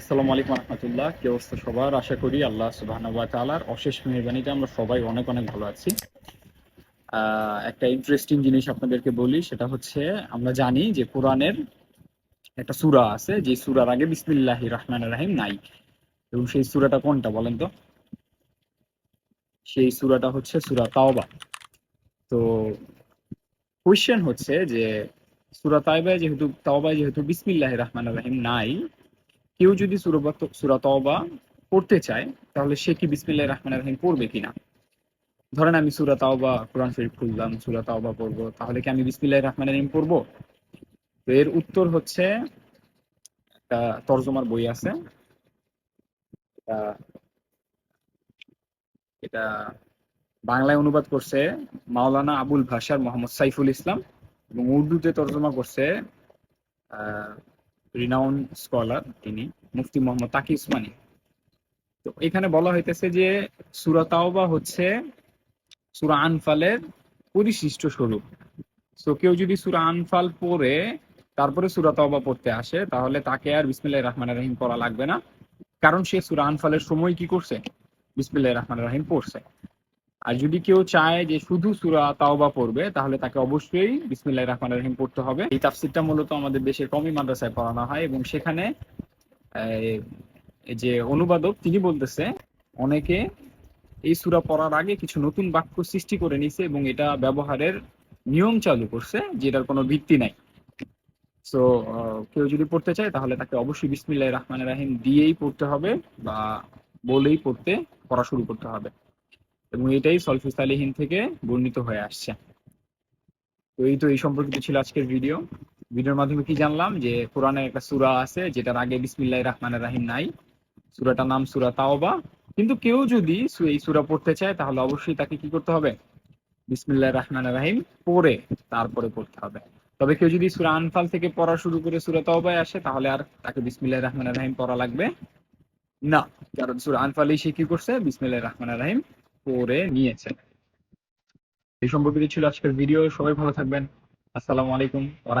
আসসালামু আলাইকুম রহমতুল্লাহ। কি অবস্থা সবার? আশা করি আল্লাহ অশেষ মেহরবানিতে আমরা সবাই অনেক অনেক ভালো আছি। একটা ইন্টারেস্টিং জিনিস আপনাদেরকে বলি, সেটা হচ্ছে আমরা জানি যে কোরআনের একটা সূরা আছে, যে সূরার আগে বিসমিল্লাহ রহমান রাহিম নাই। এবং সেই সূরাটা কোনটা বলেন তো? সেই সূরাটা হচ্ছে সুরা তাওবা। তো কোয়েশ্চেন হচ্ছে যে সুরা তাওবায় যেহেতু তাওবায় যেহেতু বিসমিল্লাহ রহমান রাহিম নাই কেউ যদি সুরা সুরা পড়তে চায়, তাহলে সে কি বিসমিল্লাহ রহমান রহিম পড়বে কিনা? ধরেন আমি সুরা তাওবা, কোরআন শরীফ খুললাম, সুরা তাওবা পড়ব, তাহলে কি আমি বিসমিল্লাহ রহমান রহিম পড়ব? তো এর উত্তর হচ্ছে, একটা তর্জমার বই আছে। এটা বাংলায় অনুবাদ করছে মাওলানা আবুল ভাষার মোহাম্মদ সাইফুল ইসলাম এবং উর্দুতে তর্জমা করছে আহ রিনাউন স্কলার তিনি, মুফতি মোহাম্মদ তাকি উসমানী। তো এখানে বলা হইতেছে যে সুরা তাওবা হচ্ছে সুরা আনফালের পরিশিষ্ট স্বরূপ। তো কেউ যদি সুরা আনফাল পড়ে, তারপরে সুরা তাওবা পড়তে আসে, তাহলে তাকে আর বিসমিল্লাহ রহমান রহিম পড়া লাগবে না। কারণ সে সুরা আনফালের সময় কি করছে? বিসমিল্লাহ রহমান রহিম পড়ছে। আর যদি কেউ চায় যে শুধু সুরা তাওবা পড়বে, তাহলে তাকে অবশ্যই বিসমিল্লাহ রহমান রহিম পড়তে হবে। এই তাফসিরটা মূলত আমাদের দেশের কমি মাদ্রাসায় পড়ানো হয় এবং সেখানে যে অনুবাদক, তিনি বলতেছে, অনেকে এই সুরা পড়ার আগে কিছু নতুন বাক্য সৃষ্টি করে নিছে এবং এটা ব্যবহারের নিয়ম চালু করছে, যেটার কোনো ভিত্তি নাই। তো কেউ যদি পড়তে চায়, তাহলে তাকে অবশ্যই বিসমিল্লাহ রহমান রাহিম দিয়েই পড়তে হবে বা বলেই পড়তে, পড়া শুরু করতে হবে। এবং এটাই সলফি সালিহীন থেকে বর্ণিত হয়ে আসছে। তো এই তো এই সম্পর্কিত ছিল আজকের ভিডিও ভিডিওর মাধ্যমে কি জানলাম? যে কোরআনের একটা সুরা আছে, যেটার আগে বিসমিল্লাহ রহমান রাহিম নাই। সুরাটার নাম সুরা তাওবা। কিন্তু কেউ যদি এই সুরা পড়তে চায়, তাহলে অবশ্যই তাকে কি করতে হবে? বিসমিল্লাহ রহমান রাহিম পড়ে তারপরে পড়তে হবে। তবে কেউ যদি সূরা আনফাল থেকে পড়া শুরু করে সূরা তাওবায় আসে, তাহলে আর তাকে বিসমিল্লাহ রহমান রাহিম পড়া লাগবে না। কারণ সূরা আনফালেই সে কি করছে? বিসমিল্লাহ রহমান রাহিম পড়ে নিয়েছেন। এই সম্পর্কিত ছিল আজকের ভিডিও সবাই ভালো থাকবেন। আসসালামু আলাইকুম ওয়া